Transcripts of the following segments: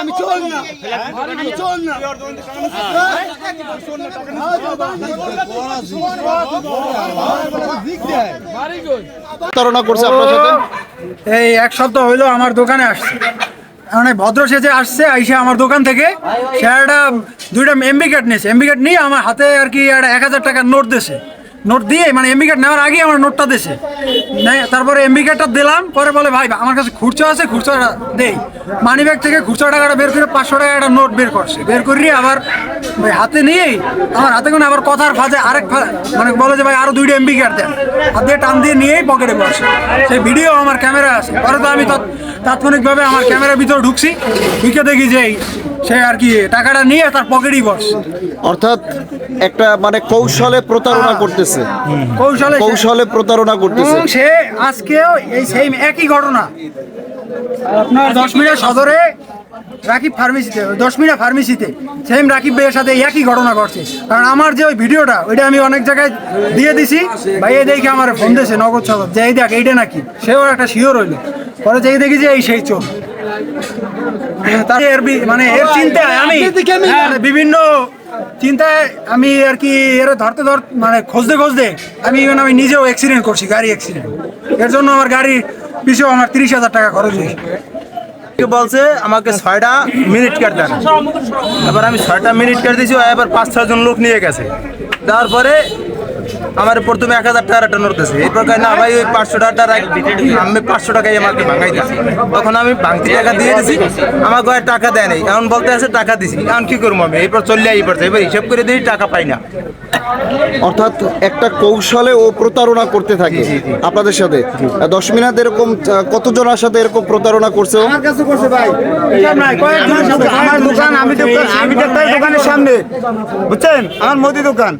আমি চল না। আমি চল না। প্রতারণা করছে আপনার সাথে? এই এক সপ্তাহ হইল আমার দোকানে আসছে। মানে ভদ্র সেজে আসছে আইসে আমার দোকান থেকে। সে একটা দুইটা এমবি কার্ড নিয়েছে। এমবি কার্ড নিয়ে আমার হাতে আর কি একটা এক হাজার টাকার নোট দিয়েছে। নোট দিয়ে মানে এমবি কার্ড নেওয়ার আগে আমার নোটটা নে- তারপরে এমবি কার্ডটা দিলাম, পরে বলে, ভাই, আমার কাছে খুচরো আছে, খুচরোটা দেই। মানি ব্যাগ থেকে খুচরো টাকাটা বের করে পাঁচশো টাকা একটা নোট বের করছে। বের করিয়ে আবার ওই হাতে নিয়েই, আমার হাতে কোনো আবার কথার ফাঁজে আরেক মানে বলে যে, ভাই, আরও দুইটা এমবি কার্ড দেন। হাত দিয়ে টান দিয়ে নিয়েই পকেটে বসে। সেই ভিডিও আমার ক্যামেরা আছে। পরে তো আমি তৎ- তাৎক্ষণিকভাবে আমার ক্যামেরার ভিতরে ঢুকছি। ঢুকে দেখি যে সে আর কি টাকাটা নিয়ে তার পকেটেই বসছে অর্থাৎ একটা মানে কৌশলে প্রতারণা করতেছে। কৌশলে কৌশলে প্রতারণা করতেছে। সে আজকেও এই সেম একই ঘটনা। আপনার দশ মিনিট সদরে রাকিব ফার্মেসিতে দশ মিনিট ফার্মেসিতে সেম রাকিব ভাইয়ের সাথে একই ঘটনা ঘটছে। কারণ আমার যে ওই ভিডিওটা ওইটা আমি অনেক জায়গায় দিয়ে দিছি। ভাই এই দেখে আমার ফোন দিয়েছে নগদ সদর। যে এই দেখ এইটা নাকি? সেও একটা শিওর হইল। পরে যেই দেখি যে এই সেই তার এর বি- মানে এর চিন্তায় আমি মানে বিভিন্ন চিন্তায় আমি আর কি এর ধরতে ধর মানে খুঁজতে খুঁজতে আমি even আমি নিজেও অ্যাক্সিডেন্ট করছি গাড়ি অ্যাক্সিডেন্ট এর জন্য আমার গাড়ির পিছু আমার তিরিশ হাজার টাকা খরচ হয়েছে। কে বলছে আমাকে ছয়টা মিনিট কাট দেন। এবার আমি ছয়টা মিনিট কাট দিয়েছি ও এবার পাঁচ ছজন লোক নিয়ে গেছে। দেওয়ার পরে আমার প্রথমে এক হাজার একটা নোট দিয়েছে। এরপর না ভাই ওই পাঁচশো টাকাটা রাখ- আমি পাঁচশো টাকাই আমাকে ভাঙাই দিয়েছি। তখন আমি ভাঙতি টাকা দিয়ে দিছি আমার গয়ে টাকা দেয় নাই। এখন বলতে আছে টাকা দিছি এখন কি করব আমি? এরপর চলে আই পড়ছে এবার হিসাব করে দিই টাকা পাই না। অর্থাৎ একটা কৌশলে ও প্রতারণা করতে থাকে আপনাদের সাথে। দশ মিনিট এরকম কতজনের সাথে এরকম প্রতারণা করছে আমার কাছে করছে ভাই আমার দোকান আমি আমি দোকানের সামনে বুঝছেন? আমার মোদি দোকান।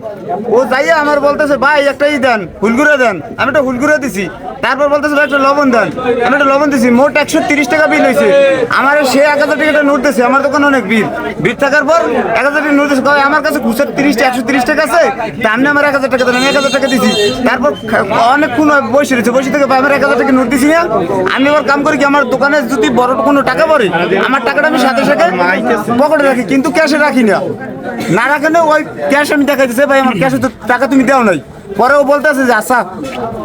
ও যাইয়া আমার বলতেছে ভাই একটা ই দেন হুলগুড়ে দেন। আমি একটা হুলগুড়ে দিছি। তারপর বলতেছে ভাই একটা লবণ দেন। আমি একটা লবণ দিছি মোট একশো তিরিশ টাকা বিল হয়েছে। আমার সে এক হাজার টাকা নোট দিছে আমার দোকানে অনেক বিল বিল থাকার পর এক হাজার টাকা নোট দিছে কয়, আমার কাছে খুচরা তিরিশ একশো তিরিশ টাকা আছে তা আপনি আমার এক হাজার টাকা দেন আমি এক হাজার টাকা দিছি। তারপর খা- অনেকক্ষণ বসে রয়েছে বসে থেকে আমার এক হাজার টাকা নোট দিছি না। আমি আবার কাম করি কি আমার দোকানে যদি বড় কোনো টাকা পড়ে আমার টাকাটা আমি সাথে সাথে পকেটে রাখি কিন্তু ক্যাশে রাখি না। না রাখেন ওই ক্যাশ আমি দেখা দিচ্ছে ভাই, আমার ক্যাশে তো টাকা তুমি দেও নাই। পরে ও বলতেছে যে আচ্ছা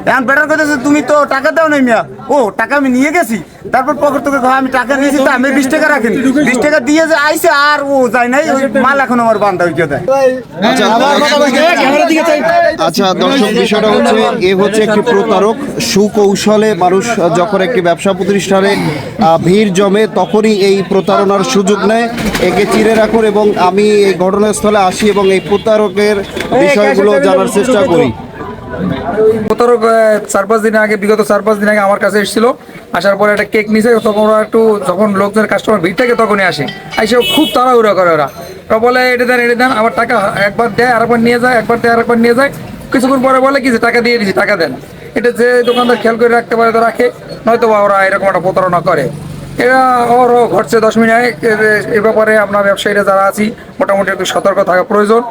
এখন বেটার করতেছে, তুমি তো টাকা দাও নাই মিয়া। ও টাকা আমি নিয়ে গেছি। তারপর পকেট থেকে আমি টাকা নিয়েছি তো আমি বিশ টাকা রাখেন। বিশ টাকা দিয়ে যে আইসে আর ও যায় নাই ওই মাল এখন আমার বান্ধা হইকে দেয়। আচ্ছা দর্শক বিষয়টা হচ্ছে এ হচ্ছে একটি প্রতারক। সুকৌশলে মানুষ যখন একটি ব্যবসা প্রতিষ্ঠানে আহ, ভিড় জমে তখনই এই প্রতারণার সুযোগ নেয়। একে চিনে রাখুন এবং আমি এই ঘটনাস্থলে আসি এবং এই প্রতারকের বিষয়গুলো জানার চেষ্টা করি। প্রতারক চার পাঁচ দিন আগে, বিগত চার পাঁচ দিন আগে আমার কাছে এসেছিল। আসার পরে একটা কেক নিছে তখন ওরা একটু, যখন লোকজনের কাস্টমার ভিড় থাকে তখনই আসে। এসে খুব তাড়াহুড়ো করে ওরা। ওরা বলে, এটা দেন এটা দেন আবার টাকা একবার দেয়, আরেকবার নিয়ে যায়, একবার দেয়, আরেকবার নিয়ে যায়। কিছুক্ষণ পরে বলে কি যে, টাকা দিয়ে দিছি, টাকা দেন। এটা যে দোকানদার খেয়াল করে রাখতে পারে তো রাখে নয়তো বা ওরা এরকম একটা প্রতারণা করে। এরা, ওর ঘটছে দশ মিনিট এ- ব্যাপারে আপনার ব্যবসায়ীরা যারা আছি, মোটামুটি একটু সতর্ক থাকা প্রয়োজন।